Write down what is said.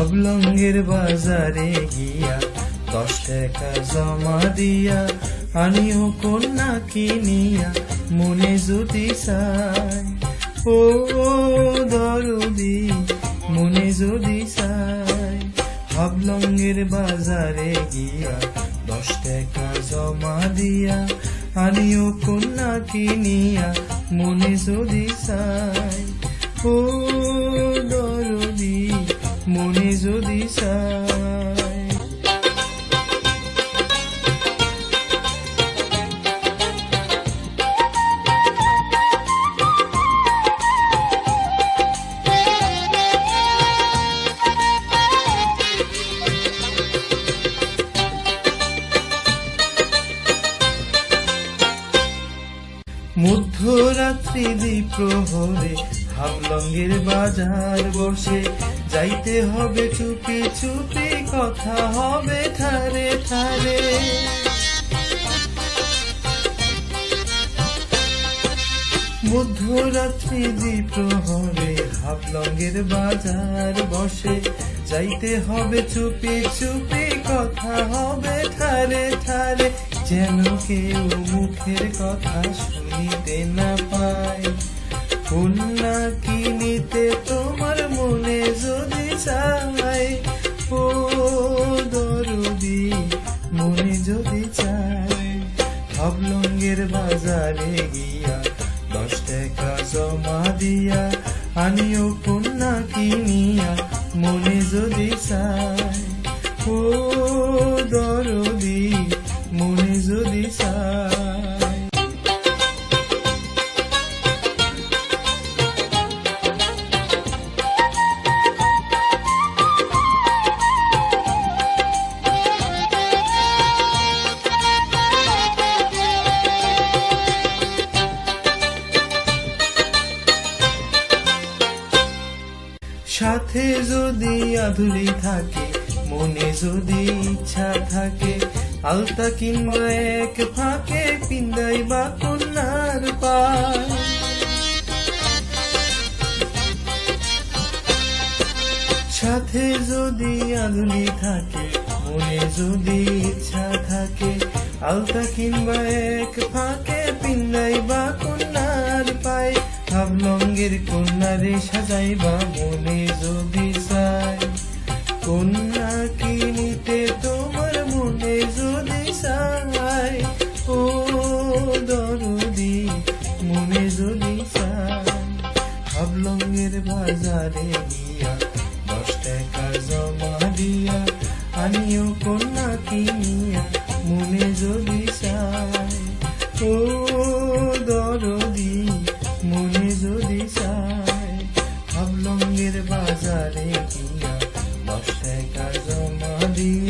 হাবলঙ্গের বাজারে গিয়া দশ টাকা জমা দিয়া আনিও কন্যা কিনিয়া মনে যদি চাই ও দরদি, মনে যদি চাই হাবলঙ্গের বাজারে গিয়া দশ টাকা জমা দিয়া আনিও কন্যা কিনিয়া মনে যদি চাই ও যদি চাই মধ্যরাত্রি দ্বীপ্রহরে হাবলঙ্গের বাজার বসে যাইতে হবে চুপি চুপি, কথা হবে থারে থারে মধ্যরাত্রি দ্বীপ্রহরে হাবলঙ্গের বাজার বসে, যাইতে হবে চুপি চুপি, কথা হবে থারে থারে যেন কেউ মুখের কথা শুনিতে না পায়। কন্যা বাজারে গিয়া দশ টাকা জমা দিয়া আনিও কন্যা কিনিয়া মনে যদি চায় ও দরদি সাথে যদি আধুলি থাকে, মনে যদি ইচ্ছা থাকে, আলতা কিংবা এক ফাঁকে পিন্দাই বা কন্যার পায়। সাথে যদি আধুলি থাকে, মনে যদি ইচ্ছা থাকে, আলতা কিংবা এক ফাঁকে পিন্দাই বা কন্যার পায়। হাবলঙ্গের কন্যারে সাজাইবা মনে যদি চায় কন্যা কিনিতে তোমার মনে যদি চায় ও দরদি, মনে যদি চায় হাবলঙ্গের বাজারে গিয়া দশ টাকা জমা দিয়া আনিও কন্যা কিনিয়া মনে যদি চায় ও you.